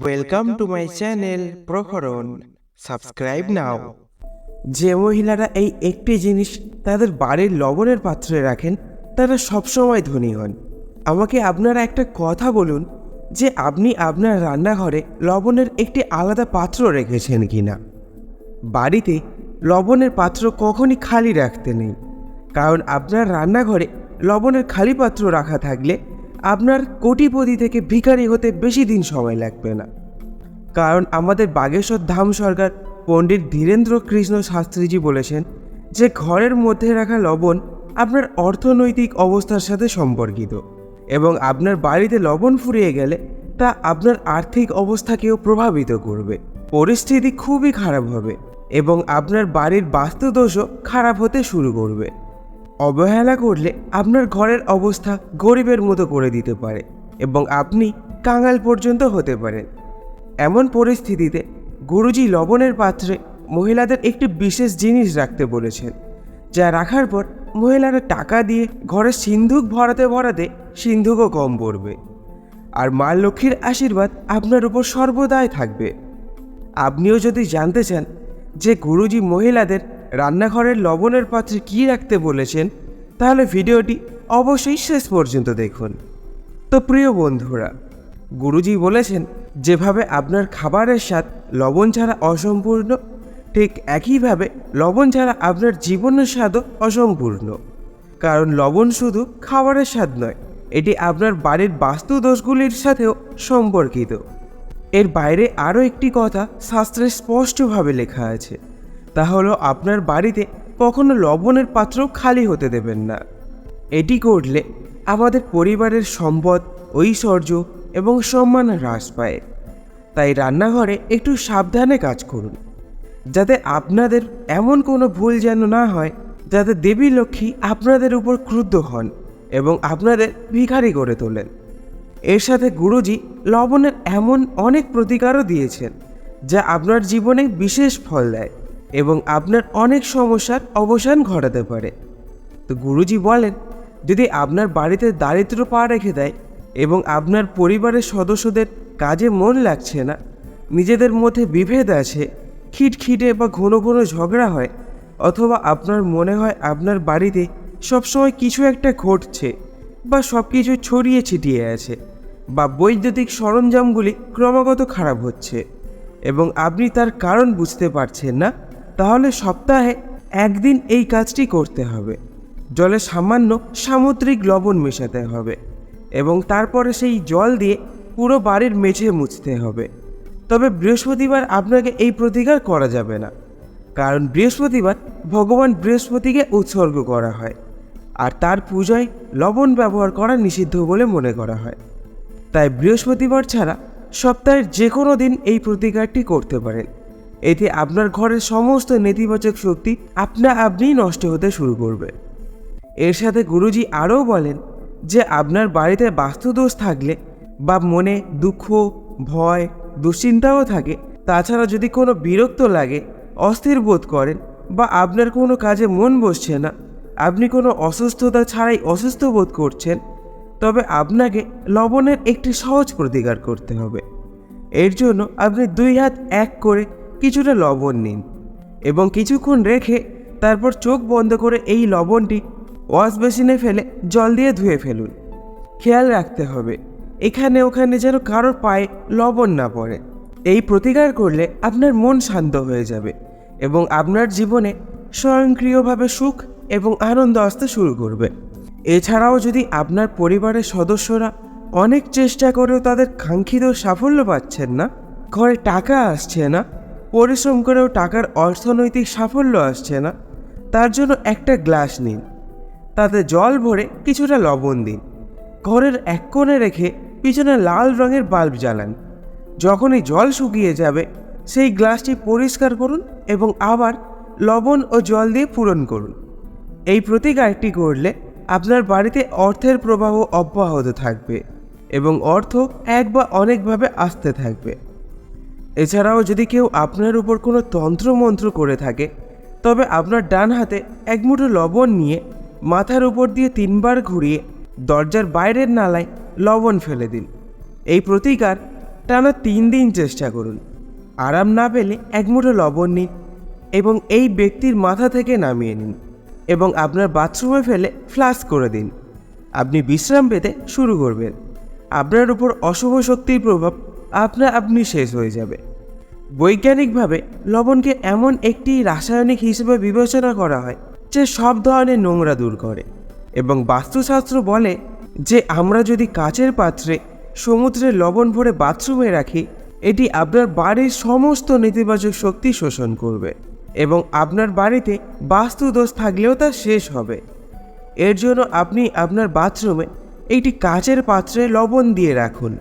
Welcome to my channel Praharan subscribe নাও যে মহিলারা এই একটি জিনিস তাদের বাড়ির লবণের পাত্রে রাখেন, তারা সবসময় ধনী হন। আমাকে আপনারা একটা কথা বলুন, যে আপনি আপনার রান্নাঘরে লবণের একটি আলাদা পাত্র রেখেছেন কিনা? বাড়িতে লবণের পাত্র কখনই খালি রাখতে নেই, কারণ আপনার রান্নাঘরে লবণের খালি পাত্র রাখা থাকলে আপনার কোটিপতি থেকে ভিখারি হতে বেশি দিন সময় লাগবে না। কারণ আমাদের বাগেশ্বর ধাম সরকার পণ্ডিত ধীরেন্দ্র কৃষ্ণ শাস্ত্রীজি বলেছেন যে ঘরের মধ্যে রাখা লবণ আপনার অর্থনৈতিক অবস্থার সাথে সম্পর্কিত এবং আপনার বাড়িতে লবণ ফুরিয়ে গেলে তা আপনার আর্থিক অবস্থাকেও প্রভাবিত করবে। পরিস্থিতি খুবই খারাপ হবে এবং আপনার বাড়ির বাস্তুদোষও খারাপ হতে শুরু করবে। অবহেলা করলে আপনার ঘরের অবস্থা গরিবের মতো করে দিতে পারে এবং আপনি কাঙাল পর্যন্ত হতে পারেন। এমন পরিস্থিতিতে গুরুজি লবণের পাত্রে মহিলাদের একটি বিশেষ জিনিস রাখতে বলেছেন, যা রাখার পর মহিলারা টাকা দিয়ে ঘরে সিন্ধুক ভরাতে ভরাতে সিন্ধুকও কম পড়বে। আর মা লক্ষ্মীর আশীর্বাদ আপনার উপর সর্বদাই থাকবে। আপনিও যদি জানতে চান যে গুরুজি মহিলাদের রান্নাঘরের লবণের পাত্রে কি রাখতে বলেছেন, তাহলে ভিডিওটি অবশ্যই শেষ পর্যন্ত দেখুন। তো প্রিয় বন্ধুরা, গুরুজি বলেছেন, যেভাবে আপনার খাবারের স্বাদ লবণ ছাড়া অসম্পূর্ণ, ঠিক একইভাবে লবণ ছাড়া আপনার জীবনের স্বাদও অসম্পূর্ণ। কারণ লবণ শুধু খাবারের স্বাদ নয়, এটি আপনার বাড়ির বাস্তু দোষগুলির সাথেও সম্পর্কিত। এর বাইরে আরও একটি কথা শাস্ত্রে স্পষ্টভাবে লেখা আছে। তা হলো আপনার বাড়িতে কখনো লবণের পাত্র খালি হতে দেবেন না। এটি করলে আমাদের পরিবারের সম্পদ, ঐশ্বর্য এবং সম্মান হ্রাস পায়। তাই রান্নাঘরে একটু সাবধানে কাজ করুন, যাতে আপনাদের এমন কোনো ভুল যেন না হয়, যাতে দেবী লক্ষ্মী আপনাদের উপর ক্রুদ্ধ হন এবং আপনাদের ভিখারি করে তোলেন। এর সাথে গুরুজি লবণের এমন অনেক প্রতিকারও দিয়েছেন, যা আপনার জীবনে বিশেষ ফল দেয়। এবং আপনার অনেক সমস্যার অবসান ঘটাতে পারে। তো গুরুজি বলেন, যদি আপনার বাড়িতে দারিদ্র পা রেখে দেয় এবং আপনার পরিবারের সদস্যদের কাজে মন লাগছে না, নিজেদের মধ্যে বিভেদ আছে, খিটখিটে বা ঘন ঘন ঝগড়া হয়, অথবা আপনার মনে হয় আপনার বাড়িতে সবসময় কিছু একটা ঘটছে বা সব কিছু ছড়িয়ে ছিটিয়ে আছে বা বৈদ্যুতিক সরঞ্জামগুলি ক্রমাগত খারাপ হচ্ছে এবং আপনি তার কারণ বুঝতে পারছেন না তাহলে সপ্তাহে একদিন এই কাজটি করতে হবে। জলে সামান্য সামুদ্রিক লবণ মেশাতে হবে এবং তারপরে সেই জল দিয়ে পুরো বাড়ির মেঝে মুছতে হবে। তবে বৃহস্পতিবার আপনাকে এই প্রতিকার করা যাবে না, কারণ বৃহস্পতিবার ভগবান বৃহস্পতিকে উৎসর্গ করা হয় আর তার পূজায় লবণ ব্যবহার করা নিষিদ্ধ বলে মনে করা হয়। তাই বৃহস্পতিবার ছাড়া সপ্তাহের যে কোনো দিন এই প্রতিকারটি করতে পারেন। এতে আপনার ঘরের সমস্ত নেতিবাচক শক্তি আপনা আপনিই নষ্ট হতে শুরু করবে। এর সাথে গুরুজি আরও বলেন যে আপনার বাড়িতে বাস্তুদোষ থাকলে বা মনে দুঃখ, ভয়, দুশ্চিন্তাও থাকে, তাছাড়া যদি কোনো বিরক্ত লাগে, অস্থির বোধ করেন বা আপনার কোনো কাজে মন বসছে না, আপনি কোনো অসুস্থতা ছাড়াই অসুস্থ বোধ করছেন, তবে আপনাকে লবণের একটি সহজ প্রতিকার করতে হবে। এর জন্য আপনি দুই হাত এক করে কিছুটা লবণ নিন এবং কিছুক্ষণ রেখে তারপর চোখ বন্ধ করে এই লবণটি ওয়াশ বেসিনে ফেলে জল দিয়ে ধুয়ে ফেলুন। খেয়াল রাখতে হবে, এখানে ওখানে যেন কারোর পায়ে লবণ না পড়ে। এই প্রতিকার করলে আপনার মন শান্ত হয়ে যাবে এবং আপনার জীবনে স্বয়ংক্রিয়ভাবে সুখ এবং আনন্দ আসতে শুরু করবে। এছাড়াও যদি আপনার পরিবারের সদস্যরা অনেক চেষ্টা করেও তাদের কাঙ্ক্ষিত সাফল্য পাচ্ছেন না, ঘরে টাকা আসছে না পরিশ্রম করেও টাকার অর্থনৈতিক সাফল্য আসছে না। তার জন্য একটা গ্লাস নিন। তাতে জল ভরে কিছুটা লবণ দিন। ঘরের এক কোণে রেখে পিছনে লাল রঙের বাল্ব জ্বালান। যখনই জল শুকিয়ে যাবে, সেই গ্লাসটি পরিষ্কার করুন এবং আবার লবণ ও জল দিয়ে পূরণ করুন। এই প্রতিকারটি করলে আপনার বাড়িতে অর্থের প্রবাহ অব্যাহত থাকবে এবং অর্থ এক বা অনেকভাবে আসতে থাকবে। এছাড়াও যদি কেউ আপনার উপর কোনো তন্ত্রমন্ত্র করে থাকে, তবে আপনার ডান হাতে এক মুঠো লবণ নিয়ে মাথার উপর দিয়ে তিনবার ঘুরিয়ে দরজার বাইরের নালায় লবণ ফেলে দিন। এই প্রতিকার টানা তিন দিন চেষ্টা করুন। আরাম না পেলে এক মুঠো লবণ নিন এবং এই ব্যক্তির মাথা থেকে নামিয়ে নিন এবং আপনার বাথরুমে ফেলে ফ্লাশ করে দিন। আপনি বিশ্রাম পেতে শুরু করবেন। আপনার উপর অশুভ শক্তির প্রভাব আপনা আপনি শেষ হয়ে যাবে। বৈজ্ঞানিকভাবে লবণকে এমন একটি রাসায়নিক হিসেবে বিবেচনা করা হয় যে সব ধরনের নোংরা দূর করে এবং বাস্তুশাস্ত্র বলে যে আমরা যদি কাচের পাত্রে সমুদ্রে লবণ ভরে বাথরুমে রাখি, এটি আপনার বাড়ির সমস্ত নেতিবাচক শক্তি শোষণ করবে এবং আপনার বাড়িতে বাস্তু দোষ থাকলেও তা শেষ হবে। এর জন্য আপনি আপনার বাথরুমে একটি কাচের পাত্রে লবণ দিয়ে রাখুন।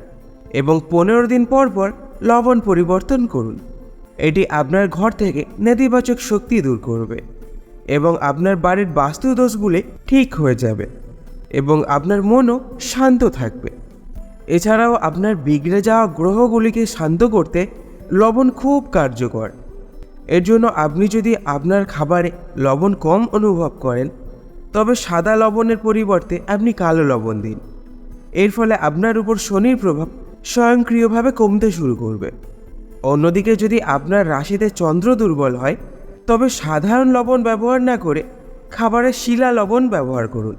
এবং পনেরো দিন পর পর লবণ পরিবর্তন করুন। এটি আপনার ঘর থেকে নেতিবাচক শক্তি দূর করবে এবং আপনার বাড়ির বাস্তু দোষগুলি ঠিক হয়ে যাবে এবং আপনার মনও শান্ত থাকবে। এছাড়াও আপনার বিগড়ে যাওয়া গ্রহগুলিকে শান্ত করতে লবণ খুব কার্যকর। এর জন্য আপনি যদি আপনার খাবারে লবণ কম অনুভব করেন, তবে সাদা লবণের পরিবর্তে আপনি কালো লবণ দিন। এর ফলে আপনার উপর শনির প্রভাব স্বয়ংক্রিয়ভাবে কমতে শুরু করবে। অন্যদিকে যদি আপনার রাশিতে চন্দ্র দুর্বল হয়, তবে সাধারণ লবণ ব্যবহার না করে খাবারে শিলা লবণ ব্যবহার করুন।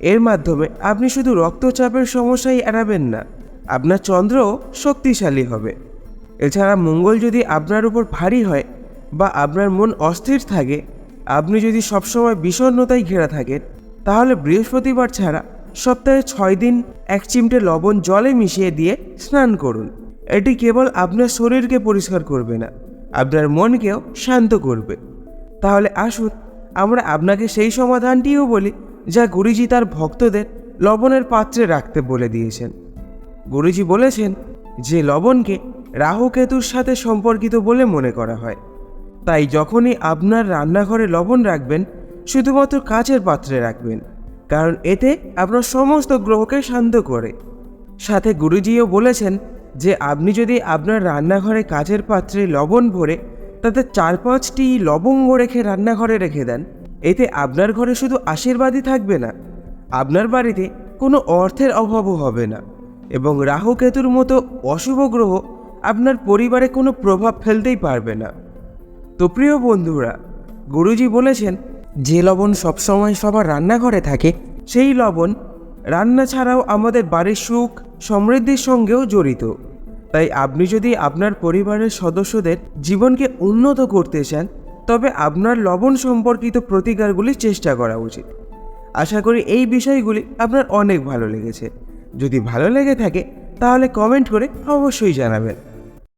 এর মাধ্যমে আপনি শুধু রক্তচাপের সমস্যাই এড়াবেন না, আপনার চন্দ্রও শক্তিশালী হবে। এছাড়া মঙ্গল যদি আপনার উপর ভারী হয় বা আপনার মন অস্থির থাকে, আপনি যদি সবসময় বিষণ্ণতায় ঘেরা থাকেন, তাহলে বৃহস্পতিবার ছাড়া সপ্তাহে ছয় দিন এক চিমটে লবণ জলে মিশিয়ে দিয়ে স্নান করুন। এটি কেবল আপনার শরীরকে পরিষ্কার করবে না, আপনার মনকেও শান্ত করবে। তাহলে আসুন, আমরা আপনাকে সেই সমাধানটিও বলি, যা গুরুজি তার ভক্তদের লবণের পাত্রে রাখতে বলে দিয়েছেন। গুরুজি বলেছেন, যে লবণকে রাহু কেতুর সাথে সম্পর্কিত বলে মনে করা হয়। তাই যখনই আপনার রান্নাঘরে লবণ রাখবেন, শুধুমাত্র কাচের পাত্রে রাখবেন। কারণ এতে আপনার সমস্ত গ্রহকে শান্ত করে। সাথে গুরুজিও বলেছেন যে আপনি যদি আপনার রান্নাঘরে কাচের পাত্রে লবণ ভরে, তাতে চার পাঁচটি লবঙ্গ রেখে রান্নাঘরে রেখে দেন। এতে আপনার ঘরে শুধু আশীর্বাদই থাকবে না, আপনার বাড়িতে কোনো অর্থের অভাবও হবে না এবং রাহু কেতুর মতো অশুভ গ্রহ আপনার পরিবারে কোনো প্রভাব ফেলতেই পারবে না। তো প্রিয় বন্ধুরা, গুরুজি বলেছেন যে লবণ সবসময় সবার রান্নাঘরে থাকে, সেই লবণ রান্না ছাড়াও আমাদের বাড়ির সুখ সমৃদ্ধির সঙ্গেও জড়িত। তাই আপনি যদি আপনার পরিবারের সদস্যদের জীবনকে উন্নত করতে চান, তবে আপনার লবণ সম্পর্কিত প্রতিকারগুলি চেষ্টা করা উচিত। আশা করি এই বিষয়গুলি আপনার অনেক ভালো লেগেছে। যদি ভালো লেগে থাকে, তাহলে কমেন্ট করে অবশ্যই জানাবেন।